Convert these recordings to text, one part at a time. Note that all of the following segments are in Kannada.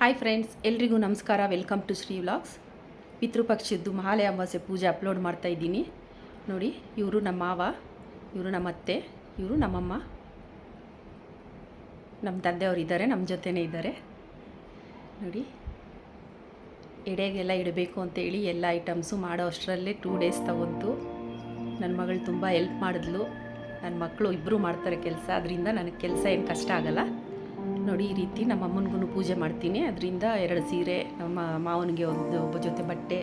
ಹಾಯ್ ಫ್ರೆಂಡ್ಸ್ ಎಲ್ರಿಗೂ ನಮಸ್ಕಾರ. ವೆಲ್ಕಮ್ ಟು ಶ್ರೀ ವ್ಲಾಗ್ಸ್ ಪಿತೃಪಕ್ಷದ್ದು ಮಹಾಲಯ ಅಮಾವಾಸ್ಯೆ ಪೂಜೆ ಅಪ್ಲೋಡ್ ಮಾಡ್ತಾ ಇದ್ದೀನಿ. ನೋಡಿ, ಇವರು ನಮ್ಮ ಮಾವ, ಇವರು ನಮ್ಮ ಅತ್ತೆ, ಇವರು ನಮ್ಮಮ್ಮ. ನಮ್ಮ ತಂದೆಯವರು ಇದ್ದಾರೆ, ನಮ್ಮ ಜೊತೆನೇ ಇದ್ದಾರೆ. ನೋಡಿ, ಎಡೆಗೆಲ್ಲ ಇಡಬೇಕು ಅಂತೇಳಿ ಎಲ್ಲ ಐಟಮ್ಸು ಮಾಡೋ ಅಷ್ಟರಲ್ಲೇ ಟೂ ಡೇಸ್ ತಗೊಂತು ನನ್ನ ಮಗಳು ತುಂಬ ಹೆಲ್ಪ್ ಮಾಡಿದ್ಲು. ನನ್ನ ಮಕ್ಕಳು ಇಬ್ಬರು ಮಾಡ್ತಾರೆ ಕೆಲಸ, ಅದರಿಂದ ನನಗೆ ಕೆಲಸ ಏನು ಕಷ್ಟ ಆಗಲ್ಲ. ನೋಡಿ ಈ ರೀತಿ ನಮ್ಮ ಅಮ್ಮನಿಗೂ ಪೂಜೆ ಮಾಡ್ತೀನಿ. ಅದರಿಂದ ಎರಡು ಸೀರೆ, ನಮ್ಮ ಮಾವನಿಗೆ ಒಂದು ಒಬ್ಬ ಜೊತೆ ಬಟ್ಟೆ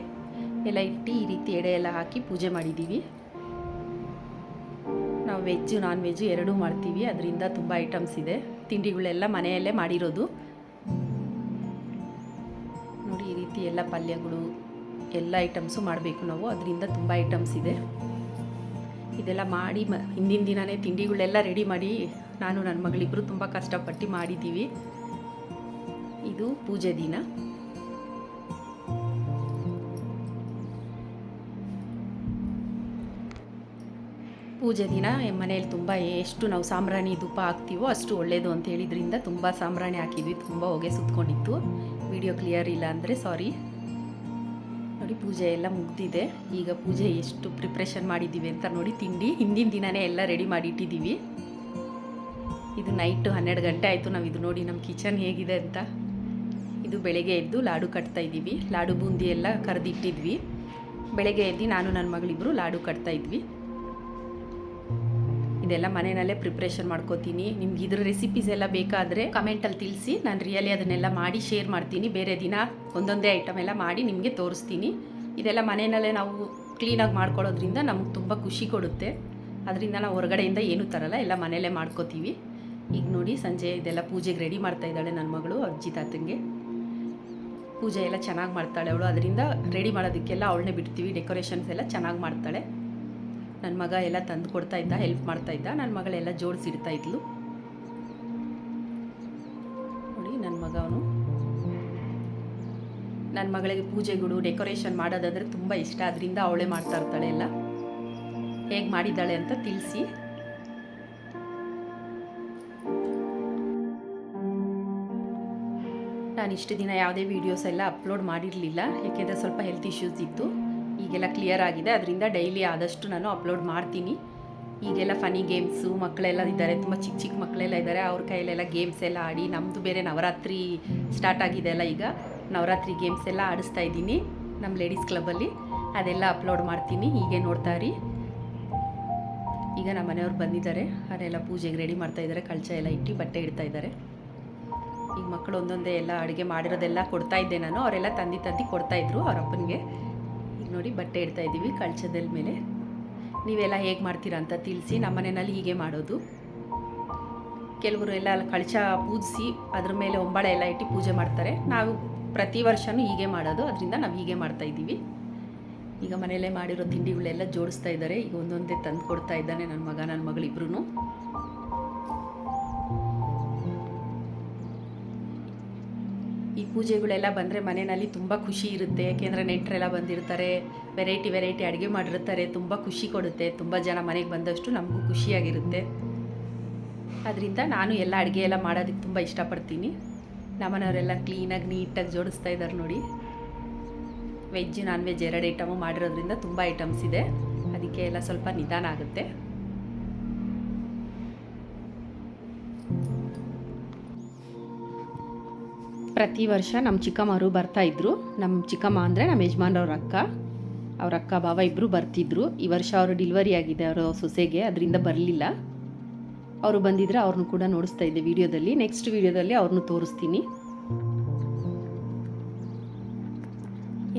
ಎಲ್ಲ ಇಟ್ಟು ಈ ರೀತಿ ಎಡೆ ಎಲ್ಲ ಹಾಕಿ ಪೂಜೆ ಮಾಡಿದ್ದೀವಿ ನಾವು ವೆಜ್ಜು ನಾನ್ ವೆಜ್ಜು ಎರಡೂ ಮಾಡ್ತೀವಿ. ಅದರಿಂದ ತುಂಬ ಐಟಮ್ಸ್ ಇದೆ. ತಿಂಡಿಗಳೆಲ್ಲ ಮನೆಯಲ್ಲೇ ಮಾಡಿರೋದು. ನೋಡಿ ಈ ರೀತಿ ಎಲ್ಲ ಪಲ್ಯಗಳು, ಎಲ್ಲ ಐಟಮ್ಸು ಮಾಡಬೇಕು ನಾವು. ಅದರಿಂದ ತುಂಬ ಐಟಮ್ಸ್ ಇದೆ. ಇದೆಲ್ಲ ಮಾಡಿ ಮ, ಹಿಂದಿನ ದಿನವೇ ತಿಂಡಿಗಳೆಲ್ಲ ರೆಡಿ ಮಾಡಿ ನಾನು ನನ್ನ ಮಗಳಿಬ್ಬರು ತುಂಬ ಕಷ್ಟಪಟ್ಟು ಮಾಡಿದ್ದೀವಿ ಇದು ಪೂಜೆ ದಿನ. ಪೂಜೆ ದಿನ ಮನೆಯಲ್ಲಿ ತುಂಬ ಎಷ್ಟು ನಾವು ಸಾಂಬ್ರಾಣಿ ಧೂಪ ಹಾಕ್ತೀವೋ ಅಷ್ಟು ಒಳ್ಳೆಯದು ಅಂತ ಹೇಳಿದ್ರಿಂದ ತುಂಬ ಸಾಂಬ್ರಾಣಿ ಹಾಕಿದ್ವಿ, ತುಂಬ ಹೊಗೆ ಸುತ್ಕೊಂಡಿತ್ತು. ವಿಡಿಯೋ ಕ್ಲಿಯರ್ ಇಲ್ಲ ಅಂದರೆ ಸಾರಿ ನೋಡಿ, ಪೂಜೆ ಎಲ್ಲ ಮುಗ್ದಿದೆ. ಈಗ ಪೂಜೆ ಎಷ್ಟು ಪ್ರಿಪ್ರೇಷನ್ ಮಾಡಿದ್ದೀವಿ ಅಂತ ನೋಡಿ, ತಿಂಡಿ ಹಿಂದಿನ ದಿನವೇ ಎಲ್ಲ ರೆಡಿ ಮಾಡಿ ಇಟ್ಟಿದ್ದೀವಿ ಇದು ನೈಟು ಹನ್ನೆರಡು ಗಂಟೆ ಆಯಿತು, ನಾವು ಇದು ನೋಡಿ ನಮ್ಮ ಕಿಚನ್ ಹೇಗಿದೆ ಅಂತ. ಇದು ಬೆಳಗ್ಗೆ ಎದ್ದು ಲಾಡು ಕಟ್ತಾ ಇದ್ದೀವಿ. ಲಾಡು ಬೂಂದಿ ಎಲ್ಲ ಕರೆದಿಟ್ಟಿದ್ವಿ. ಬೆಳಗ್ಗೆ ಎದ್ದು ನಾನು ನನ್ನ ಮಗಳಿಬ್ಬರು ಲಾಡು ಕಟ್ತಾ ಇದ್ವಿ. ಇದೆಲ್ಲ ಮನೆಯಲ್ಲೇ ಪ್ರಿಪ್ರೇಷನ್ ಮಾಡ್ಕೋತೀನಿ. ನಿಮ್ಗೆ ಇದ್ರ ರೆಸಿಪೀಸ್ ಎಲ್ಲ ಬೇಕಾದರೆ ಕಮೆಂಟಲ್ಲಿ ತಿಳಿಸಿ. ನಾನು ರಿಯಲಿ ಅದನ್ನೆಲ್ಲ ಮಾಡಿ ಶೇರ್ ಮಾಡ್ತೀನಿ. ಬೇರೆ ದಿನ ಒಂದೊಂದೇ ಐಟಮ್ ಎಲ್ಲ ಮಾಡಿ ನಿಮಗೆ ತೋರಿಸ್ತೀನಿ. ಇದೆಲ್ಲ ಮನೆಯಲ್ಲೇ ನಾವು ಕ್ಲೀನಾಗಿ ಮಾಡ್ಕೊಳ್ಳೋದ್ರಿಂದ ನಮಗೆ ತುಂಬ ಖುಷಿ ಕೊಡುತ್ತೆ. ಅದರಿಂದ ನಾವು ಹೊರಗಡೆಯಿಂದ ಏನೂ ತರಲ್ಲ. ಎಲ್ಲ ಮನೆಯಲ್ಲೇ ಮಾಡ್ಕೋತೀವಿ. ಈಗ ನೋಡಿ ಸಂಜೆ ಇದೆಲ್ಲ ಪೂಜೆಗೆ ರೆಡಿ ಮಾಡ್ತಾ ಇದ್ದಾಳೆ ನನ್ನ ಮಗಳು, ಅಜ್ಜಿ ತಾತಂಗೆ. ಪೂಜೆ ಎಲ್ಲ ಚೆನ್ನಾಗಿ ಮಾಡ್ತಾಳೆ ಅವಳು. ಅದರಿಂದ ರೆಡಿ ಮಾಡೋದಕ್ಕೆಲ್ಲ ಅವಳನ್ನೇ ಬಿಡ್ತೀವಿ. ಡೆಕೋರೇಷನ್ಸ್ ಎಲ್ಲ ಚೆನ್ನಾಗಿ ಮಾಡ್ತಾಳೆ. ನನ್ನ ಮಗ ಎಲ್ಲ ತಂದು ಕೊಡ್ತಾ ಇದ್ದ ಹೆಲ್ಪ್ ಮಾಡ್ತಾ ಇದ್ದ ನನ್ನ ಮಗಳೆಲ್ಲ ಜೋಡಿಸಿಡ್ತಾ ಇದ್ಲು. ನೋಡಿ ನನ್ನ ಮಗ ಅವನು. ನನ್ನ ಮಗಳಿಗೆ ಪೂಜೆಗಳು ಡೆಕೋರೇಷನ್ ಮಾಡೋದಂದರೆ ತುಂಬ ಇಷ್ಟ. ಅದರಿಂದ ಅವಳೇ ಮಾಡ್ತಾ ಇರ್ತಾಳೆ ಎಲ್ಲ. ಹೇಗೆ ಮಾಡಿದ್ದಾಳೆ ಅಂತ ತಿಳಿಸಿ. ನಾನು ಇಷ್ಟು ದಿನ ಯಾವುದೇ ವೀಡಿಯೋಸ್ ಎಲ್ಲ ಅಪ್ಲೋಡ್ ಮಾಡಿರಲಿಲ್ಲ. ಯಾಕೆಂದರೆ ಸ್ವಲ್ಪ ಹೆಲ್ತ್ ಇಶ್ಯೂಸ್ ಇತ್ತು. ಈಗೆಲ್ಲ ಕ್ಲಿಯರ್ ಆಗಿದೆ. ಅದರಿಂದ ಡೈಲಿ ಆದಷ್ಟು ನಾನು ಅಪ್ಲೋಡ್ ಮಾಡ್ತೀನಿ. ಈಗೆಲ್ಲ ಫನಿ ಗೇಮ್ಸು ಮಕ್ಕಳೆಲ್ಲ ಇದ್ದಾರೆ, ತುಂಬ ಚಿಕ್ಕ ಚಿಕ್ಕ ಮಕ್ಕಳೆಲ್ಲ ಇದ್ದಾರೆ. ಅವ್ರ ಕೈಯಲ್ಲೆಲ್ಲ ಗೇಮ್ಸ್ ಎಲ್ಲ ಆಡಿ ನಮ್ಮದು ಬೇರೆ ನವರಾತ್ರಿ ಸ್ಟಾರ್ಟ್ ಆಗಿದೆ ಅಲ್ಲ ಈಗ. ನವರಾತ್ರಿ ಗೇಮ್ಸ್ ಎಲ್ಲ ಆಡಿಸ್ತಾ ಇದ್ದೀನಿ ನಮ್ಮ ಲೇಡೀಸ್ ಕ್ಲಬ್ಬಲ್ಲಿ ಅದೆಲ್ಲ ಅಪ್ಲೋಡ್ ಮಾಡ್ತೀನಿ. ಹೀಗೆ ನೋಡ್ತಾ ರೀ ಈಗ ನಮ್ಮ ಮನೆಯವ್ರು ಬಂದಿದ್ದಾರೆ. ಅದೆಲ್ಲ ಪೂಜೆಗೆ ರೆಡಿ ಮಾಡ್ತಾ ಇದ್ದಾರೆ. ಕಳಚ ಎಲ್ಲ ಇಟ್ಟು ಬಟ್ಟೆ ಇಡ್ತಾ ಇದ್ದಾರೆ. ಈಗ ಮಕ್ಕಳು ಒಂದೊಂದೇ ಎಲ್ಲ ಅಡುಗೆ ಮಾಡಿರೋದೆಲ್ಲ ಕೊಡ್ತಾ ಇದ್ದೆ ನಾನು. ಅವರೆಲ್ಲ ತಂದು ತಂದು ಕೊಡ್ತಾಯಿದ್ರು ಅವ್ರ ಅಪ್ಪನಿಗೆ. ಈಗ ನೋಡಿ ಬಟ್ಟೆ ಇಡ್ತಾ ಇದ್ದೀವಿ, ಕಳಚದಲ್ ಮೇಲೆ. ನೀವೆಲ್ಲ ಹೇಗೆ ಮಾಡ್ತೀರಾ ಅಂತ ತಿಳಿಸಿ, ನಮ್ಮ ಮನೆಯಲ್ಲಿ ಹೀಗೆ ಮಾಡೋದು. ಕೆಲವರು ಎಲ್ಲ ಕಳಚ ಪೂಜಿಸಿ, ಅದ್ರ ಮೇಲೆ ಒಂಬಳೆ ಎಲ್ಲ ಇಟ್ಟು ಪೂಜೆ ಮಾಡ್ತಾರೆ. ನಾವು ಪ್ರತಿ ವರ್ಷವೂ ಹೀಗೆ ಮಾಡೋದು, ಅದರಿಂದ ನಾವು ಹೀಗೆ ಮಾಡ್ತಾ ಇದ್ದೀವಿ. ಈಗ ಮನೆಯಲ್ಲೇ ಮಾಡಿರೋ ತಿಂಡಿಗಳೆಲ್ಲ ಜೋಡಿಸ್ತಾ ಇದ್ದಾರೆ. ಈಗ ಒಂದೊಂದೇ ತಂದು ಕೊಡ್ತಾ ಇದ್ದಾನೆ ನನ್ನ ಮಗ, ನನ್ನ ಮಗಳಿಬ್ರು ಈ ಪೂಜೆಗಳೆಲ್ಲ ಬಂದರೆ ಮನೆಯಲ್ಲಿ ತುಂಬ ಖುಷಿ ಇರುತ್ತೆ. ಯಾಕೆಂದರೆ ನೆಂಟರೆಲ್ಲ ಬಂದಿರ್ತಾರೆ ವೆರೈಟಿ ವೆರೈಟಿ ಅಡುಗೆ ಮಾಡಿರ್ತಾರೆ, ತುಂಬ ಖುಷಿ ಕೊಡುತ್ತೆ. ತುಂಬ ಜನ ಮನೆಗೆ ಬಂದಷ್ಟು ನಮಗೂ ಖುಷಿಯಾಗಿರುತ್ತೆ. ಅದರಿಂದ ನಾನು ಎಲ್ಲ ಅಡುಗೆ ಎಲ್ಲ ಮಾಡೋದಕ್ಕೆ ತುಂಬ ಇಷ್ಟಪಡ್ತೀನಿ. ನಮ್ಮನೆಯವರೆಲ್ಲ ಕ್ಲೀನಾಗಿ ನೀಟಾಗಿ ಜೋಡಿಸ್ತಾ ಇದ್ದಾರೆ ನೋಡಿ. ವೆಜ್ ನಾನ್ ವೆಜ್ ಎರಡು ಐಟಮು ಮಾಡಿರೋದ್ರಿಂದ ತುಂಬ ಐಟಮ್ಸ್ ಇದೆ. ಅದಕ್ಕೆ ಎಲ್ಲ ಸ್ವಲ್ಪ ನಿಧಾನ ಆಗುತ್ತೆ. ಪ್ರತಿ ವರ್ಷ ನಮ್ಮ ಚಿಕ್ಕಮ್ಮರು ಬರ್ತಾ ಇದ್ರು. ನಮ್ಮ ಚಿಕ್ಕಮ್ಮ ಅಂದರೆ ನಮ್ಮ ಯಜಮಾನ್ರವ್ರ ಅಕ್ಕ. ಅವ್ರ ಅಕ್ಕ ಬಾವ ಇಬ್ಬರು ಬರ್ತಿದ್ರು. ಈ ವರ್ಷ ಅವರು ಡಿಲಿವರಿ ಆಗಿದೆ ಅವರ ಸೊಸೆಗೆ, ಅದರಿಂದ ಬರಲಿಲ್ಲ. ಅವರು ಬಂದಿದ್ರೆ ಅವ್ರನ್ನೂ ಕೂಡ ನೋಡಿಸ್ತಾ ಇದ್ದೆ ವಿಡಿಯೋದಲ್ಲಿ. ನೆಕ್ಸ್ಟ್ ವಿಡಿಯೋದಲ್ಲಿ ಅವ್ರನ್ನೂ ತೋರಿಸ್ತೀನಿ.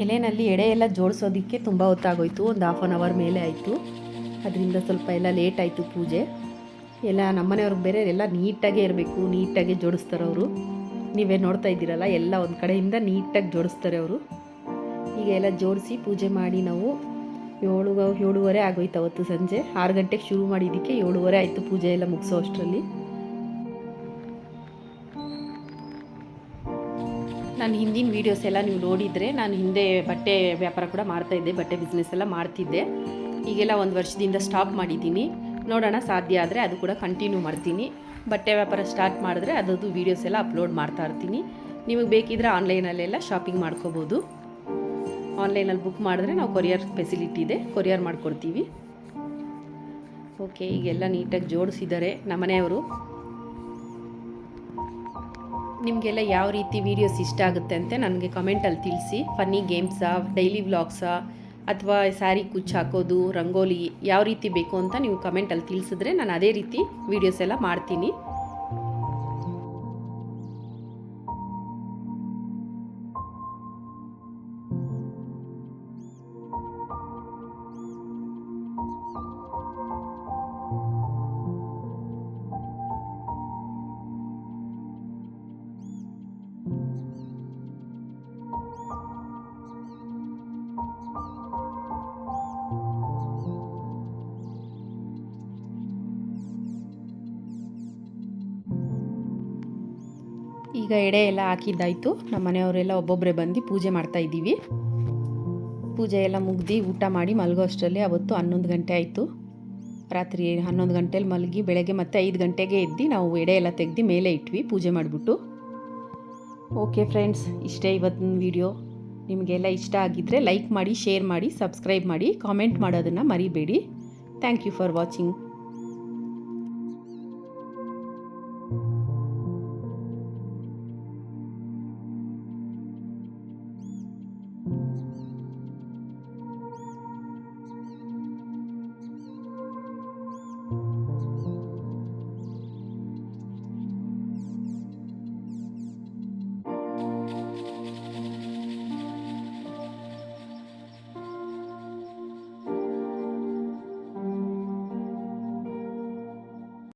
ಎಲೆನಲ್ಲಿ ಎಡೆ ಎಲ್ಲ ಜೋಡಿಸೋದಕ್ಕೆ ತುಂಬ ಹೊತ್ತಾಗೋಯ್ತು. ಒಂದು ಹಾಫ್ ಆನ್ ಅವರ್ ಮೇಲೆ ಆಯಿತು. ಅದರಿಂದ ಸ್ವಲ್ಪ ಎಲ್ಲ ಲೇಟ್ ಆಯಿತು ಪೂಜೆ. ಎಲ್ಲ ನಮ್ಮನೆಯವ್ರಿಗೆ ಬೇರೆ ಎಲ್ಲ ನೀಟಾಗೇ ಇರಬೇಕು, ನೀಟಾಗೆ ಜೋಡಿಸ್ತಾರೆ ಅವರು ನೀವೇ ನೋಡ್ತಾ ಇದ್ದೀರಲ್ಲ, ಎಲ್ಲ ಒಂದು ಕಡೆಯಿಂದ ನೀಟಾಗಿ ಜೋಡಿಸ್ತಾರೆ ಅವರು. ಈಗ ಎಲ್ಲ ಜೋಡಿಸಿ ಪೂಜೆ ಮಾಡಿ ನಾವು ಏಳು ಏಳುವರೆ ಆಗೋಯ್ತು ಅವತ್ತು ಸಂಜೆ. ಆರು ಗಂಟೆಗೆ ಶುರು ಮಾಡಿದ್ದಕ್ಕೆ ಏಳುವರೆ ಆಯಿತು ಪೂಜೆ ಎಲ್ಲ ಮುಗಿಸೋ ಅಷ್ಟರಲ್ಲಿ. ನಾನು ಹಿಂದಿನ ವೀಡಿಯೋಸ್ ಎಲ್ಲ ನೀವು ನೋಡಿದರೆ, ನಾನು ಹಿಂದೆ ಬಟ್ಟೆ ವ್ಯಾಪಾರ ಕೂಡ ಮಾಡ್ತಾಯಿದ್ದೆ ಬಟ್ಟೆ ಬಿಸ್ನೆಸ್ ಎಲ್ಲ ಮಾಡ್ತಿದ್ದೆ. ಈಗೆಲ್ಲ ಒಂದು ವರ್ಷದಿಂದ ಸ್ಟಾಪ್ ಮಾಡಿದ್ದೀನಿ. ನೋಡೋಣ ಸಾಧ್ಯ ಆದರೆ ಅದು ಕೂಡ ಕಂಟಿನ್ಯೂ ಮಾಡ್ತೀನಿ. ಬಟ್ಟೆ ವ್ಯಾಪಾರ ಸ್ಟಾರ್ಟ್ ಮಾಡಿದ್ರೆ ಅದರದ್ದು ವೀಡಿಯೋಸ್ ಎಲ್ಲ ಅಪ್ಲೋಡ್ ಮಾಡ್ತಾ ಇರ್ತೀನಿ. ನಿಮಗೆ ಬೇಕಿದ್ರೆ ಆನ್ಲೈನಲ್ಲೆಲ್ಲ ಶಾಪಿಂಗ್ ಮಾಡ್ಕೋಬೋದು. ಆನ್ಲೈನಲ್ಲಿ ಬುಕ್ ಮಾಡಿದ್ರೆ ನಾವು ಕೊರಿಯರ್ ಫೆಸಿಲಿಟಿ ಇದೆ ಕೊರಿಯರ್ ಮಾಡಿಕೊಡ್ತೀವಿ. ಓಕೆ ಈಗೆಲ್ಲ ನೀಟಾಗಿ ಜೋಡಿಸಿದ್ದಾರೆ ನಮ್ಮನೆಯವರು ನಿಮಗೆಲ್ಲ ಯಾವ ರೀತಿ ವೀಡಿಯೋಸ್ ಇಷ್ಟ ಆಗುತ್ತೆ ಅಂತ ನನಗೆ ಕಮೆಂಟಲ್ಲಿ ತಿಳಿಸಿ. ಫನ್ನಿ ಗೇಮ್ಸಾ ಡೈಲಿ ವ್ಲಾಗ್ಸಾ ಅಥವಾ ಸ್ಯಾರಿ ಕುಚ್ಚು ಹಾಕೋದು, ರಂಗೋಲಿ ಯಾವ ರೀತಿ ಬೇಕು ಅಂತ ನೀವು ಕಮೆಂಟಲ್ಲಿ ತಿಳಿಸಿದ್ರೆ ನಾನು ಅದೇ ರೀತಿ ವೀಡಿಯೋಸ್ ಎಲ್ಲ ಮಾಡ್ತೀನಿ. ಈಗ ಎಡೆ ಎಲ್ಲ ಹಾಕಿದ್ದಾಯ್ತು. ನಮ್ಮ ಮನೆಯವರೆಲ್ಲ ಒಬ್ಬೊಬ್ಬರೇ ಬಂದು ಪೂಜೆ ಮಾಡ್ತಾ ಇದ್ದೀವಿ. ಪೂಜೆ ಎಲ್ಲ ಮುಗ್ದು ಊಟ ಮಾಡಿ ಮಲಗೋ ಅಷ್ಟರಲ್ಲಿ ಅವತ್ತು ಹನ್ನೊಂದು ಗಂಟೆ ಆಯಿತು. ರಾತ್ರಿ ಹನ್ನೊಂದು ಗಂಟೆಲಿ ಮಲಗಿ ಬೆಳಗ್ಗೆ ಮತ್ತೆ ಐದು ಗಂಟೆಗೆ ಎದ್ದು ನಾವು ಎಡೆ ಎಲ್ಲ ತೆಗ್ದು ಮೇಲೆ ಇಟ್ವಿ, ಪೂಜೆ ಮಾಡಿಬಿಟ್ಟು. ಓಕೆ ಫ್ರೆಂಡ್ಸ್ ಇಷ್ಟೇ ಇವತ್ತಿನ ವಿಡಿಯೋ ನಿಮಗೆಲ್ಲ ಇಷ್ಟ ಆಗಿದ್ದರೆ ಲೈಕ್ ಮಾಡಿ ಶೇರ್ ಮಾಡಿ ಸಬ್ಸ್ಕ್ರೈಬ್ ಮಾಡಿ ಕಾಮೆಂಟ್ ಮಾಡೋದನ್ನು ಮರಿಬೇಡಿ. Thank you for watching